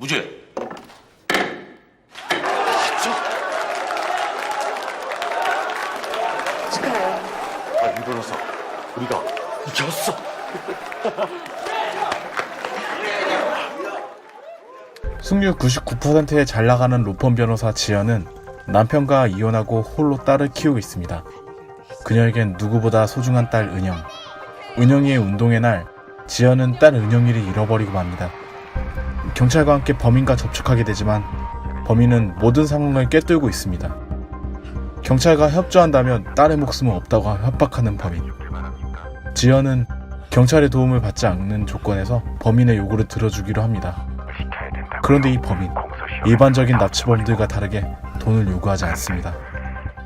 무죄. 축하해요. 아, 이로써 우리가 이겼어. 승률 99%에 잘 나가는 로펌 변호사 지연은 남편과 이혼하고 홀로 딸을 키우고 있습니다. 그녀에겐 누구보다 소중한 딸 은영. 은영이의 운동의 날, 지연은 딸 은영이를 잃어버리고 맙니다. 경찰과 함께 범인과 접촉하게 되지만 범인은 모든 상황을 꿰뚫고 있습니다. 경찰과 협조한다면 딸의 목숨은 없다고 협박하는 범인. 지연은 경찰의 도움을 받지 않는 조건에서 범인의 요구를 들어주기로 합니다. 그런데 이 범인, 일반적인 납치범들과 다르게 돈을 요구하지 않습니다.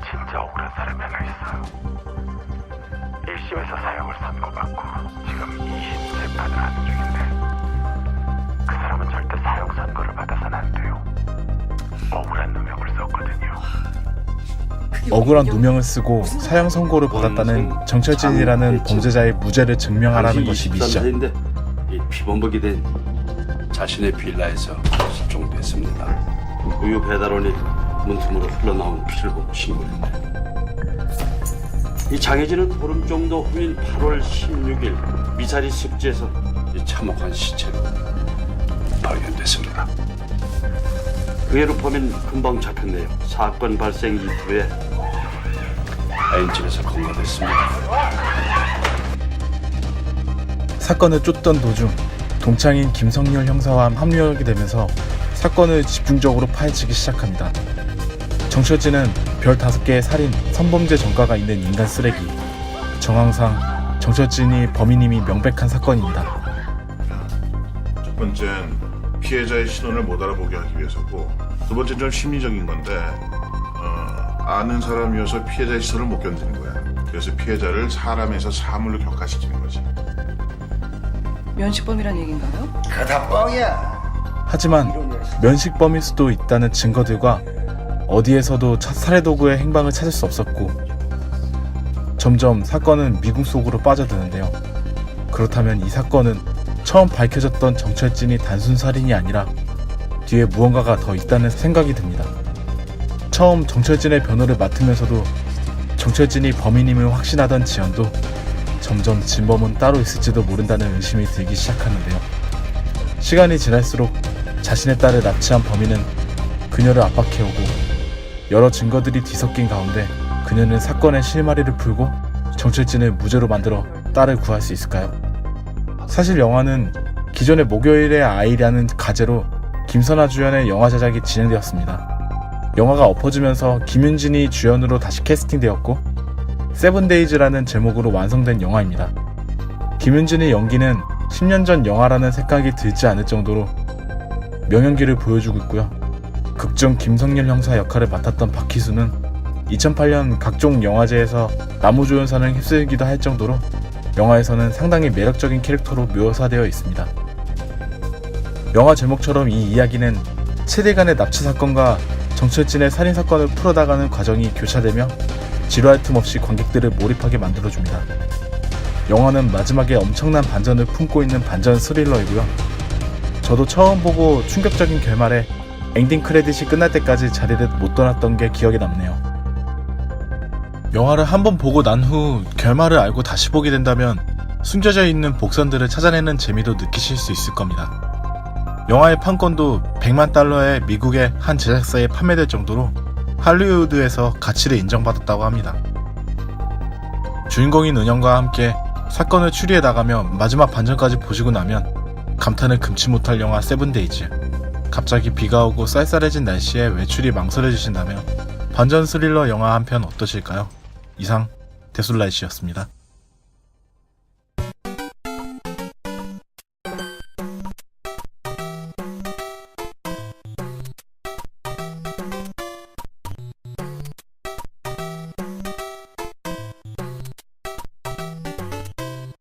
진짜 억울한 사람이 하나 있어. 1심에서 사형을 선고받고 지금 2심 재판을 하는 중인데 억울한 누명을 쓰고 사형 선고를 받았다는 정철진이라는 범죄자의 무죄를 증명하라는 것이 미션. 이 피범벅이 된 자신의 빌라에서 실종됐습니다. 우유 배달원이 문틈으로 흘러나온 피를 보고 신고했네. 이 장혜진은 보름 정도 후인 8월 16일 미사리 습지에서 이 참혹한 시체로 발견됐습니다. 의외로 범인 금방 잡혔네요. 사건 발생 이후에 애인집에서 검거됐습니다. 사건을 쫓던 도중 동창인 김성열 형사와 합류하게 되면서 사건을 집중적으로 파헤치기 시작합니다. 정철진은 별 다섯 개의 살인, 성범죄 전과가 있는 인간 쓰레기. 정황상 정철진이 범인임이 명백한 사건입니다. 첫 번째는 피해자의 신원을 못 알아보게 하기 위해서고 두 번째는 좀 심리적인 건데 어, 아는 사람이어서 피해자의 시선을 못 견디는 거야. 그래서 피해자를 사람에서 사물로 격화시키는 거지. 면식범이란 얘기인가요? 하지만 면식범일 수도 있다는 증거들과 어디에서도 차- 살해 도구의 행방을 찾을 수 없었고 점점 사건은 미궁 속으로 빠져드는데요. 그렇다면 이 사건은 처음 밝혀졌던 정철진이 단순 살인이 아니라 뒤에 무언가가 더 있다는 생각이 듭니다. 처음 정철진의 변호를 맡으면서도 정철진이 범인임을 확신하던 지연도 점점 진범은 따로 있을지도 모른다는 의심이 들기 시작하는데요. 시간이 지날수록 자신의 딸을 납치한 범인은 그녀를 압박해오고 여러 증거들이 뒤섞인 가운데 그녀는 사건의 실마리를 풀고 정철진을 무죄로 만들어 딸을 구할 수 있을까요? 사실 영화는 기존의 목요일의 아이라는 가제로 김선아 주연의 영화 제작이 진행되었습니다. 영화가 엎어지면서 김윤진이 주연으로 다시 캐스팅되었고 세븐데이즈라는 제목으로 완성된 영화입니다. 김윤진의 연기는 10년 전 영화라는 생각이 들지 않을 정도로 명연기를 보여주고 있고요. 극중 김성렬 형사 역할을 맡았던 박희수는 2008년 각종 영화제에서 나무조연상을 휩쓸기도 할 정도로 영화에서는 상당히 매력적인 캐릭터로 묘사되어 있습니다. 영화 제목처럼 이 이야기는 세대간의 납치 사건과 정철진의 살인 사건을 풀어나가는 과정이 교차되며 지루할 틈 없이 관객들을 몰입하게 만들어줍니다. 영화는 마지막에 엄청난 반전을 품고 있는 반전 스릴러이고요. 저도 처음 보고 충격적인 결말에 엔딩 크레딧이 끝날 때까지 자리를 못 떠났던 게 기억에 남네요. 영화를 한번 보고 난 후 결말을 알고 다시 보게 된다면 숨겨져 있는 복선들을 찾아내는 재미도 느끼실 수 있을 겁니다. 영화의 판권도 100만 달러의 미국의 한 제작사에 판매될 정도로 할리우드에서 가치를 인정받았다고 합니다. 주인공인 은영과 함께 사건을 추리해 나가며 마지막 반전까지 보시고 나면 감탄을 금치 못할 영화 세븐데이즈. 갑자기 비가 오고 쌀쌀해진 날씨에 외출이 망설여지신다면 반전 스릴러 영화 한 편 어떠실까요? 이상 대술라이씨였습니다.